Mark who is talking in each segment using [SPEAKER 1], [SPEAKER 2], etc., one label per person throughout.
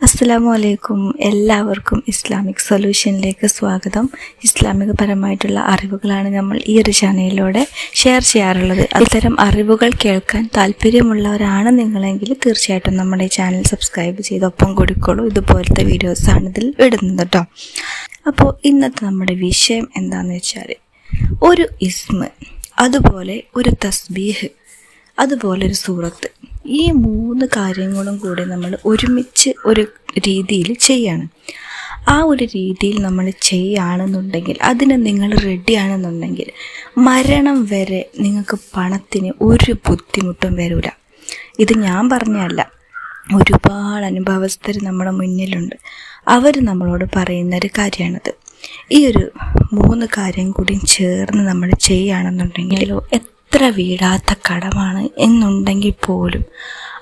[SPEAKER 1] അസ്സലാമു അലൈക്കും എല്ലാവർക്കും ഇസ്ലാമിക് സൊല്യൂഷനിലേക്ക് സ്വാഗതം. ഇസ്ലാമികപരമായിട്ടുള്ള അറിവുകളാണ് നമ്മൾ ഈ ഒരു ചാനലിലൂടെ ഷെയർ ചെയ്യാറുള്ളത്. അത്തരം അറിവുകൾ കേൾക്കാൻ താല്പര്യമുള്ളവരാണ് നിങ്ങളെങ്കിൽ തീർച്ചയായിട്ടും നമ്മുടെ ചാനൽ സബ്സ്ക്രൈബ് ചെയ്ത് ഒപ്പം കൊടുക്കുള്ളൂ ഇതുപോലത്തെ വീഡിയോസാണ് ഇതിൽ ഇടുന്നത് കേട്ടോ. അപ്പോൾ ഇന്നത്തെ നമ്മുടെ വിഷയം എന്താണെന്ന് വെച്ചാൽ ഒരു ഇസ്മ അതുപോലെ ഒരു തസ്ബീഹ്. അതുപോലെ ഒരു സൂറത്ത്. ഈ മൂന്ന് കാര്യങ്ങളും കൂടി നമ്മൾ ഒരുമിച്ച് ഒരു രീതിയിൽ ചെയ്യണം. ആ ഒരു രീതിയിൽ നമ്മൾ ചെയ്യുകയാണെന്നുണ്ടെങ്കിൽ അതിന് നിങ്ങൾ റെഡിയാണെന്നുണ്ടെങ്കിൽ മരണം വരെ നിങ്ങൾക്ക് പണത്തിന് ഒരു ബുദ്ധിമുട്ടും വരില്ല ഇത് ഞാൻ പറഞ്ഞല്ല ഒരുപാട് അനുഭവസ്ഥർ നമ്മുടെ മുന്നിലുണ്ട്. അവർ നമ്മളോട് പറയുന്ന ഒരു കാര്യമാണിത്. ഈ ഒരു മൂന്ന് കാര്യം കൂടി ചേർന്ന് നമ്മൾ ചെയ്യുകയാണെന്നുണ്ടെങ്കിലോ എത്ര വീടാത്ത കടമാണ് എന്നുണ്ടെങ്കിൽ പോലും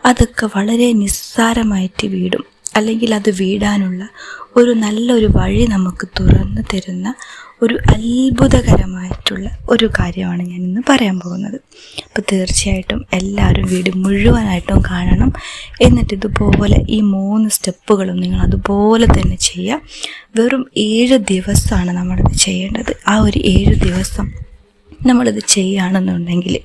[SPEAKER 1] അതൊക്കെ വളരെ നിസ്സാരമായിട്ട് വീടും. അല്ലെങ്കിൽ അത് വീടാനുള്ള ഒരു നല്ലൊരു വഴി നമുക്ക് തുറന്നു തരുന്ന ഒരു അത്ഭുതകരമായിട്ടുള്ള ഒരു കാര്യമാണ് ഞാൻ ഇന്ന് പറയാൻ പോകുന്നത്. അപ്പോൾ തീർച്ചയായിട്ടും എല്ലാവരും വീട് മുഴുവനായിട്ടും കാണണം. എന്നിട്ട് ഇതുപോലെ ഈ മൂന്ന് സ്റ്റെപ്പുകളും നിങ്ങൾ അതുപോലെ തന്നെ ചെയ്യുക. വെറും ഏഴ് ദിവസമാണ് നമ്മളത് ചെയ്യേണ്ടത്. ആ ഒരു ഏഴ് ദിവസം നമ്മളിത് ചെയ്യുകയാണെന്നുണ്ടെങ്കിൽ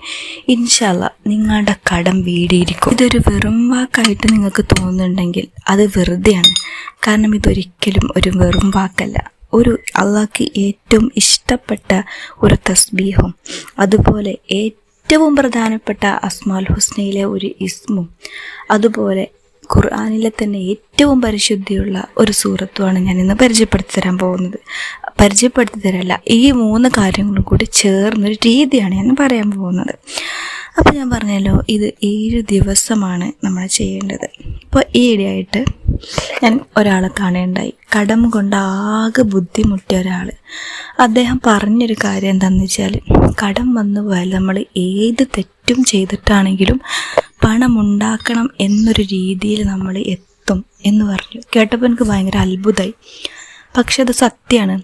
[SPEAKER 1] ഇൻഷല്ല നിങ്ങളുടെ കടം വീടിയിരിക്കും. ഇതൊരു വെറും വാക്കായിട്ട് നിങ്ങൾക്ക് തോന്നുന്നുണ്ടെങ്കിൽ അത് വെറുതെയാണ്. കാരണം ഇതൊരിക്കലും ഒരു വെറും വാക്കല്ല. ഒരു അള്ളാഹ്ക്ക് ഏറ്റവും ഇഷ്ടപ്പെട്ട ഒരു തസ്ബീഹും അതുപോലെ ഏറ്റവും പ്രധാനപ്പെട്ട അസ്മാൽ ഹുസ്നയിലെ ഒരു ഇസ്മും അതുപോലെ ഖുർആാനിലെ തന്നെ ഏറ്റവും പരിശുദ്ധിയുള്ള ഒരു സൂറത്തുമാണ് ഞാൻ ഇന്ന് പരിചയപ്പെടുത്തി തരാൻ പോകുന്നത്. പരിചയപ്പെടുത്തി തരല്ല ഈ മൂന്ന് കാര്യങ്ങളും കൂടി ചേർന്നൊരു രീതിയാണ് ഞാൻ പറയാൻ പോകുന്നത്. അപ്പോൾ ഞാൻ പറഞ്ഞല്ലോ ഇത് ഏഴ് ദിവസമാണ് നമ്മൾ ചെയ്യേണ്ടത്. ഇപ്പോൾ ഈയിടെയായിട്ട് ഞാൻ ഒരാളെ കാണേണ്ടായി. കടം കൊണ്ട് ആകെ ബുദ്ധിമുട്ടിയ ഒരാൾ അദ്ദേഹം പറഞ്ഞൊരു കാര്യം എന്താണെന്ന് വെച്ചാൽ കടം വന്നു പോയാൽ നമ്മൾ ഏത് തെറ്റും ചെയ്തിട്ടാണെങ്കിലും പണമുണ്ടാക്കണം എന്നൊരു രീതിയിൽ നമ്മൾ എത്തും എന്ന് പറഞ്ഞു. കേട്ടപ്പോൾ എനിക്ക് ഭയങ്കര അത്ഭുതമായി പക്ഷെ അത് സത്യമാണ്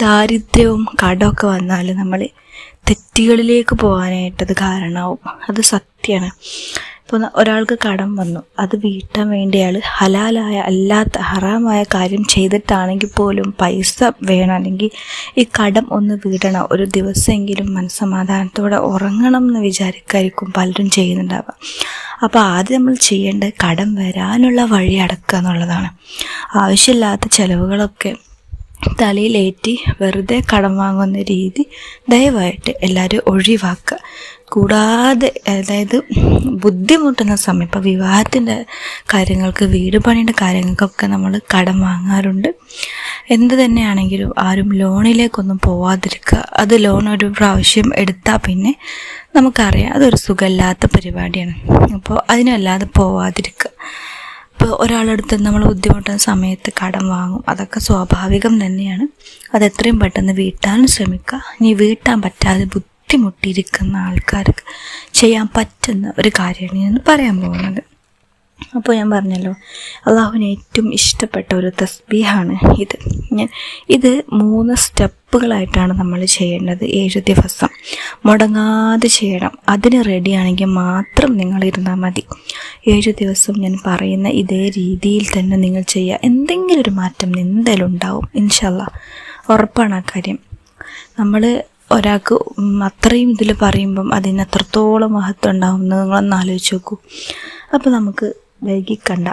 [SPEAKER 1] ദാരിദ്ര്യവും കടമൊക്കെ വന്നാൽ നമ്മൾ തെറ്റുകളിലേക്ക് പോകാനായിട്ടത് കാരണമാവും. അത് സത്യമാണ്. ഇപ്പോൾ ഒരാൾക്ക് കടം വന്നു. അത് വീട്ടാൻ വേണ്ടി അയാൾ ഹലാലായ അല്ലാത്ത ഹറാമായ കാര്യം ചെയ്തിട്ടാണെങ്കിൽ പോലും പൈസ വേണം. അല്ലെങ്കിൽ ഈ കടം ഒന്ന് വീടണം. ഒരു ദിവസമെങ്കിലും മനസ്സമാധാനത്തോടെ ഉറങ്ങണം എന്ന് വിചാരിക്കായിരിക്കും പലരും ചെയ്യുന്നുണ്ടാവുക. അപ്പോൾ ആദ്യം നമ്മൾ ചെയ്യേണ്ടത് കടം വരാനുള്ള വഴി അടക്കുക എന്നുള്ളതാണ്. ആവശ്യമില്ലാത്ത ചിലവുകളൊക്കെ തലയിലേറ്റി വെറുതെ കടം വാങ്ങുന്ന രീതി ദയവായിട്ട് എല്ലാവരും ഒഴിവാക്കുക. കൂടാതെ അതായത് ബുദ്ധിമുട്ടുന്ന സമയം ഇപ്പോൾ വിവാഹത്തിന്റെ കാര്യങ്ങൾക്ക് വീട് പണിയുടെ കാര്യങ്ങൾക്കൊക്കെ നമ്മൾ കടം വാങ്ങാറുണ്ട്. എന്ത് തന്നെയാണെങ്കിലും ആരും ലോണിലേക്കൊന്നും പോവാതിരിക്കുക. അത് ലോൺ ഒരു പ്രാവശ്യം എടുത്താൽ പിന്നെ നമുക്കറിയാം അതൊരു സുഖമില്ലാത്ത പരിപാടിയാണ്. അപ്പോൾ അതിനല്ലാതെ പോവാതിരിക്കുക. ഇപ്പോൾ ഒരാളടുത്ത് നമ്മൾ ബുദ്ധിമുട്ടുന്ന സമയത്ത് കടം വാങ്ങും. അതൊക്കെ സ്വാഭാവികം തന്നെയാണ്. അത് എത്രയും പെട്ടെന്ന് വീട്ടാൻ ശ്രമിക്കുക. ഇനി വീട്ടാൻ പറ്റാതെ ബുദ്ധിമുട്ടിയിരിക്കുന്ന ആൾക്കാർക്ക് ചെയ്യാൻ പറ്റുന്ന ഒരു കാര്യമാണ് ഞാൻ പറയാൻ പോകുന്നത്. അപ്പോൾ ഞാൻ പറഞ്ഞല്ലോ അള്ളാഹുവിന് ഏറ്റവും ഇഷ്ടപ്പെട്ട ഒരു തസ്ബീഹാണ് ഇത്. ഞാൻ ഇത് മൂന്ന് സ്റ്റെപ്പുകളായിട്ടാണ് നമ്മൾ ചെയ്യേണ്ടത്. ഏഴ് ദിവസം മുടങ്ങാതെ ചെയ്യണം. അതിന് റെഡിയാണെങ്കിൽ മാത്രം നിങ്ങൾ ഇരുന്നാൽ മതി. ഏഴ് ദിവസം ഞാൻ പറയുന്ന ഇതേ രീതിയിൽ തന്നെ നിങ്ങൾ ചെയ്യുക. എന്തെങ്കിലും ഒരു മാറ്റം എന്തായാലും ഉണ്ടാവും ഇൻഷല്ല ഉറപ്പാണ് ആ കാര്യം. നമ്മൾ ഒരാൾക്ക് അത്രയും ഇതിൽ പറയുമ്പം അതിന് അത്രത്തോളം മഹത്വം ഉണ്ടാവും എന്ന് നിങ്ങളൊന്ന് ആലോചിച്ച് നോക്കൂ. അപ്പോൾ നമുക്ക് വൈകിക്കണ്ട.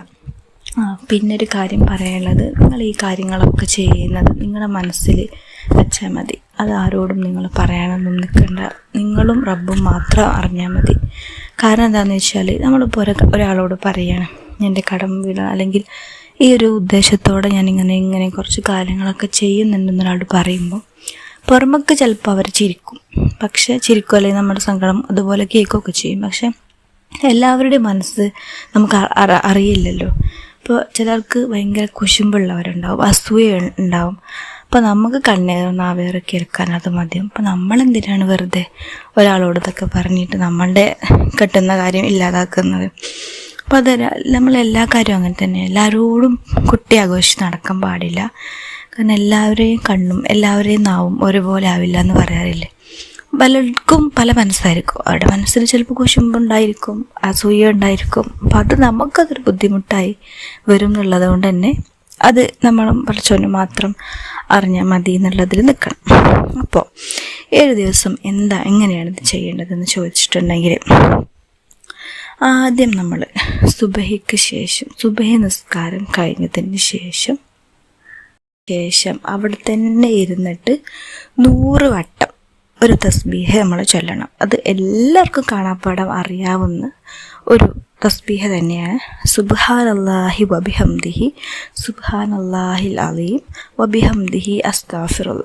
[SPEAKER 1] പിന്നെ പിന്നൊരു കാര്യം പറയാനുള്ളത് നിങ്ങൾ ഈ കാര്യങ്ങളൊക്കെ ചെയ്യുന്നത് നിങ്ങളുടെ മനസ്സിൽ വെച്ചാൽ മതി. അത് ആരോടും നിങ്ങൾ പറയാനൊന്നും നിൽക്കണ്ട. നിങ്ങളും റബ്ബും മാത്രം അറിഞ്ഞാൽ മതി. കാരണം എന്താണെന്ന് വെച്ചാൽ നമ്മളിപ്പോൾ ഒരു ഒരാളോട് പറയാണ് എന്റെ കടം വീട അല്ലെങ്കിൽ ഈ ഒരു ഉദ്ദേശത്തോടെ ഞാൻ ഇങ്ങനെ ഇങ്ങനെ കുറച്ച് കാര്യങ്ങളൊക്കെ ചെയ്യുന്നുണ്ടെന്നൊരാൾ പറയുമ്പോൾ പുറമൊക്കെ ചിലപ്പോൾ അവർ ചിരിക്കും. പക്ഷേ ചിരിക്കും അല്ലെങ്കിൽ നമ്മുടെ സങ്കടം അതുപോലെ കേൾക്കുകയൊക്കെ ചെയ്യും. പക്ഷേ എല്ലാവരുടെയും മനസ്സ് നമുക്ക് അറിയില്ലല്ലോ. ഇപ്പോൾ ചിലർക്ക് ഭയങ്കര കുശുമ്പുള്ളവരുണ്ടാവും അസൂയ ഉണ്ടാവും. അപ്പോൾ നമുക്ക് കണ്ണേറും നാവേറൊക്കെ എടുക്കാൻ അത് മതിയും അപ്പോൾ നമ്മളെന്തിനാണ് വെറുതെ ഒരാളോട് ഇതൊക്കെ പറഞ്ഞിട്ട് നമ്മളുടെ കെട്ടുന്ന കാര്യം ഇല്ലാതാക്കുന്നത്? അപ്പോൾ അത് നമ്മളെല്ലാ കാര്യവും അങ്ങനെ തന്നെ. എല്ലാവരോടും കുട്ടി ആഘോഷിച്ച് നടക്കാൻ പാടില്ല. കാരണം എല്ലാവരെയും കണ്ണും എല്ലാവരെയും നാവും ഒരുപോലെ ആവില്ല എന്ന് പറയാറില്ലേ? പലർക്കും പല മനസ്സായിരിക്കും. അവരുടെ മനസ്സിൽ ചിലപ്പോൾ കുശുമ്പുണ്ടായിരിക്കും അസൂയ ഉണ്ടായിരിക്കും അപ്പം അത് നമുക്കതൊരു ബുദ്ധിമുട്ടായി വരും എന്നുള്ളത് കൊണ്ട് തന്നെ അത് നമ്മൾ പഠിച്ചവന് മാത്രം അറിഞ്ഞാൽ മതി എന്നുള്ളതിൽ നിൽക്കണം. അപ്പോൾ ഏഴ് ദിവസം എന്താ എങ്ങനെയാണ് ഇത് ചെയ്യേണ്ടതെന്ന് ചോദിച്ചിട്ടുണ്ടെങ്കിൽ ആദ്യം നമ്മൾ സുബഹിക്ക് ശേഷം സുബഹി നിസ്കാരം കഴിഞ്ഞതിന് ശേഷം ശേഷം അവിടെ തന്നെ ഇരുന്നിട്ട് നൂറ് വട്ടം ഒരു തസ്ബീഹ നമ്മൾ ചൊല്ലണം. അത് എല്ലാവർക്കും കാണാപ്പാടം അറിയാവുന്ന ഒരു തസ്ബീഹ തന്നെയാണ്. സുബ്ഹാൻ അള്ളാഹി വബിഹംദിഹി സുബ്ഹാൻ അള്ളാഹിൽ അലീം വബിഹംദിഹി അസ്താഫിറുൽ.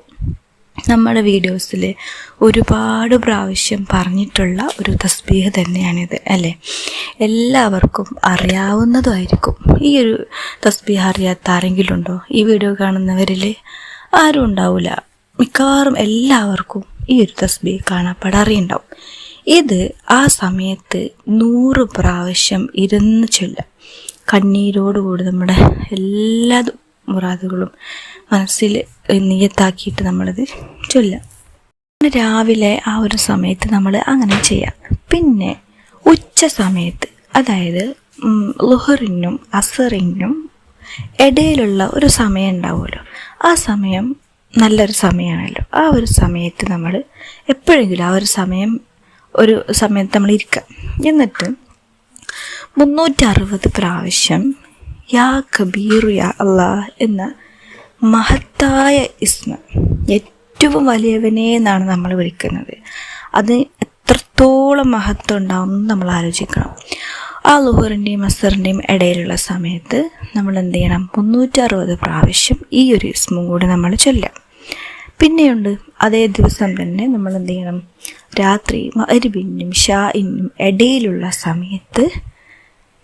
[SPEAKER 1] നമ്മുടെ വീഡിയോസിൽ ഒരുപാട് പ്രാവശ്യം പറഞ്ഞിട്ടുള്ള ഒരു തസ്ബീഹ് തന്നെയാണിത് അല്ലേ? എല്ലാവർക്കും അറിയാവുന്നതായിരിക്കും. ഈ ഒരു തസ്ബീഹ അറിയാത്ത ആരെങ്കിലും ഉണ്ടോ? ഈ വീഡിയോ കാണുന്നവരിൽ ആരും ഉണ്ടാവില്ല മിക്കവാറും എല്ലാവർക്കും ഈ ഒരു തസ്ബി കാണപ്പെടാറിയുണ്ടാവും. ഇത് ആ സമയത്ത് നൂറ് പ്രാവശ്യം ഇരുന്ന് ചൊല്ലാം കണ്ണീരോടുകൂടി നമ്മുടെ എല്ലാ മുറാദുകളും മനസ്സിൽ നിയത്താക്കിയിട്ട് നമ്മളത് ചൊല്ലാം രാവിലെ ആ ഒരു സമയത്ത് നമ്മൾ അങ്ങനെ ചെയ്യാം. പിന്നെ ഉച്ച സമയത്ത് അതായത് ലുഹറിനും അസറിനും ഇടയിലുള്ള ഒരു സമയം ഉണ്ടാവുമല്ലോ. ആ സമയം നല്ലൊരു സമയമാണല്ലോ. ആ ഒരു സമയത്ത് നമ്മൾ എപ്പോഴെങ്കിലും ആ ഒരു സമയം ഒരു സമയത്ത് നമ്മൾ ഇരിക്കുക എന്നിട്ട് മുന്നൂറ്റി അറുപത് പ്രാവശ്യം യാ കബീറു യാ അള്ളാ എന്ന മഹത്തായ ഇസ്മ ഏറ്റവും വലിയവനെ എന്നാണ് നമ്മൾ വിളിക്കുന്നത്. അത് എത്രത്തോളം മഹത്വം ഉണ്ടാവും നമ്മൾ ആലോചിക്കണം. ആ ലുഹറിന്റെയും അസറിന്റെയും ഇടയിലുള്ള സമയത്ത് നമ്മൾ എന്ത് ചെയ്യണം? മുന്നൂറ്റി അറുപത് പ്രാവശ്യം ഈ ഒരു ഇസ്മും കൂടി നമ്മൾ ചൊല്ലാം. പിന്നെയുണ്ട്. അതേ ദിവസം തന്നെ നമ്മൾ എന്ത് ചെയ്യണം രാത്രി മരുവിനും ഷാഇനും ഇടയിലുള്ള സമയത്ത്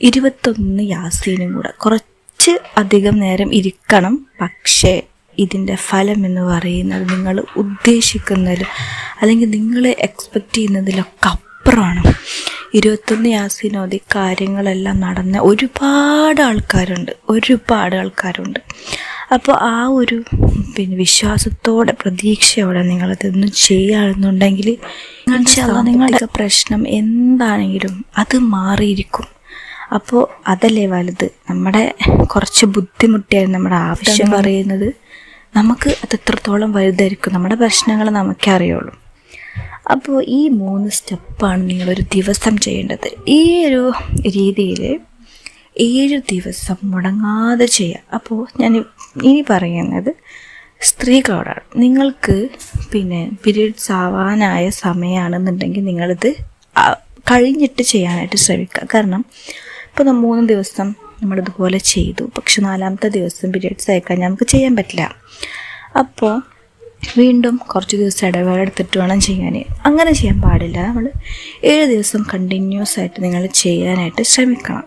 [SPEAKER 1] ഇരുപത്തൊന്ന് യാസീനും കൂടെ കുറച്ച് അധികം നേരം ഇരിക്കണം. പക്ഷേ ഇതിന്റെ ഫലം എന്ന് പറയുന്നത് നിങ്ങൾ ഉദ്ദേശിക്കുന്നതിൽ അല്ലെങ്കിൽ നിങ്ങൾ എക്സ്പെക്റ്റ് ചെയ്യുന്നതിലൊക്കെ അപ്പുറമാണ്. ഇരുപത്തൊന്ന് യാസിനോദി കാര്യങ്ങളെല്ലാം നടന്ന ഒരുപാട് ആൾക്കാരുണ്ട്. ഒരുപാട് ആൾക്കാരുണ്ട്. അപ്പോൾ ആ ഒരു പിന്നെ വിശ്വാസത്തോടെ പ്രതീക്ഷയോടെ നിങ്ങളിതൊന്നും ചെയ്യുകയാണെന്നുണ്ടെങ്കിൽ നിങ്ങളുടെ പ്രശ്നം എന്താണെങ്കിലും അത് മാറിയിരിക്കും. അപ്പോൾ അതല്ലേ വലുത്? നമ്മുടെ കുറച്ച് ബുദ്ധിമുട്ടിയായിരുന്നു നമ്മുടെ ആവശ്യം പറയുന്നത്. നമുക്ക് അത് എത്രത്തോളം വലുതായിരിക്കും? നമ്മുടെ പ്രശ്നങ്ങൾ നമുക്കേ അറിയുള്ളൂ അപ്പോൾ ഈ മൂന്ന് സ്റ്റെപ്പാണ് നിങ്ങളൊരു ദിവസം ചെയ്യേണ്ടത്. ഈ ഒരു രീതിയിൽ ഏഴ് ദിവസം മുടങ്ങാതെ ചെയ്യാം. അപ്പോൾ ഞാൻ ഇനി പറയുന്നത് സ്ത്രീകളോടാണ് നിങ്ങൾക്ക് പിന്നെ പീരീഡ്സ് ആവാനായ സമയമാണെന്നുണ്ടെങ്കിൽ നിങ്ങളിത് കഴിഞ്ഞിട്ട് ചെയ്യാനായിട്ട് ശ്രമിക്കുക. കാരണം ഇപ്പോൾ നമ്മൾ മൂന്ന് ദിവസം നമ്മളിതുപോലെ ചെയ്തു. പക്ഷെ നാലാമത്തെ ദിവസം പീരീഡ്സ് അയക്കാൻ നമുക്ക് ചെയ്യാൻ പറ്റില്ല. അപ്പോൾ വീണ്ടും കുറച്ച് ദിവസം ഇടവേള എടുത്തിട്ട് വേണം ചെയ്യാൻ. അങ്ങനെ ചെയ്യാൻ പാടില്ല. നമ്മൾ ഏഴ് ദിവസം കണ്ടിന്യൂസ് ആയിട്ട് നിങ്ങൾ ചെയ്യാനായിട്ട് ശ്രമിക്കണം.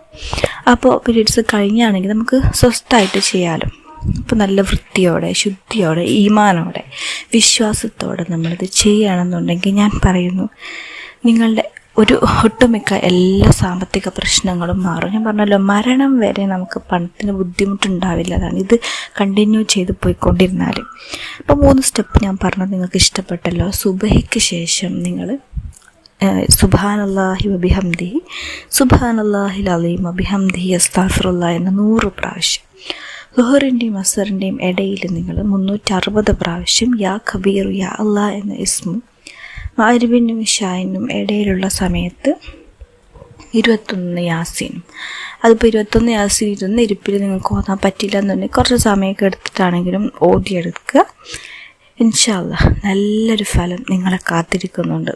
[SPEAKER 1] അപ്പോൾ പീരീഡ്സ് കഴിഞ്ഞാണെങ്കിൽ നമുക്ക് സ്വസ്ഥമായിട്ട് ചെയ്യാമല്ലോ അപ്പോൾ നല്ല വൃത്തിയോടെ ശുദ്ധിയോടെ ഈമാനോടെ വിശ്വാസത്തോടെ നമ്മളിത് ചെയ്യുകയാണെന്നുണ്ടെങ്കിൽ ഞാൻ പറയുന്നു. നിങ്ങളുടെ ഒരു ഒട്ടുമിക്ക എല്ലാ സാമ്പത്തിക പ്രശ്നങ്ങളും മാറും. ഞാൻ പറഞ്ഞല്ലോ മരണം വരെ നമുക്ക് പണത്തിന് ബുദ്ധിമുട്ടുണ്ടാവില്ല. അതാണ് ഇത് കണ്ടിന്യൂ ചെയ്ത് പോയിക്കൊണ്ടിരുന്നാൽ അപ്പോൾ മൂന്ന് സ്റ്റെപ്പ് ഞാൻ പറഞ്ഞത് നിങ്ങൾക്ക് ഇഷ്ടപ്പെട്ടല്ലോ. സുബഹയ്ക്ക് ശേഷം നിങ്ങൾ സുബാനല്ലാഹി അബിഹംദി സുബാനല്ലാഹിൽ അലീം അബിഹംദി അസ്താഫറുല്ല എന്ന നൂറ് പ്രാവശ്യം. ലുഹറിന്റെയും അസറിന്റെയും ഇടയിൽ നിങ്ങൾ മുന്നൂറ്ററുപത് പ്രാവശ്യം യാ കബീർ യാ അല്ലാ എന്ന ഇസ്മും മാരുവിനും ഷായിനും ഇടയിലുള്ള സമയത്ത് ഇരുപത്തൊന്ന് യാസീനും. അതിപ്പോൾ ഇരുപത്തൊന്ന് യാസീൻ ഇരുന്ന് ഇരിപ്പിൽ നിങ്ങൾക്ക് ഓതാൻ പറ്റില്ല എന്നുണ്ടെങ്കിൽ കുറച്ച് സമയമൊക്കെ എടുത്തിട്ടാണെങ്കിലും ഓതിയെടുക്കുക. ഇൻഷാല്ല നല്ലൊരു ഫലം നിങ്ങളെ കാത്തിരിക്കുന്നുണ്ട്.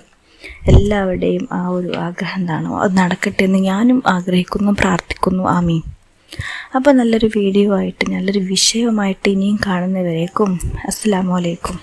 [SPEAKER 1] എല്ലാവരുടെയും ആ ഒരു ആഗ്രഹം എന്താണോ? അത് നടക്കട്ടെ എന്ന് ഞാനും ആഗ്രഹിക്കുന്നു പ്രാർത്ഥിക്കുന്നു. ആമീൻ. അപ്പോൾ നല്ലൊരു വീഡിയോ ആയിട്ട് നല്ലൊരു വിഷയമായിട്ട് ഇനിയും കാണുന്നവരേക്കും അസ്സാം വലൈക്കും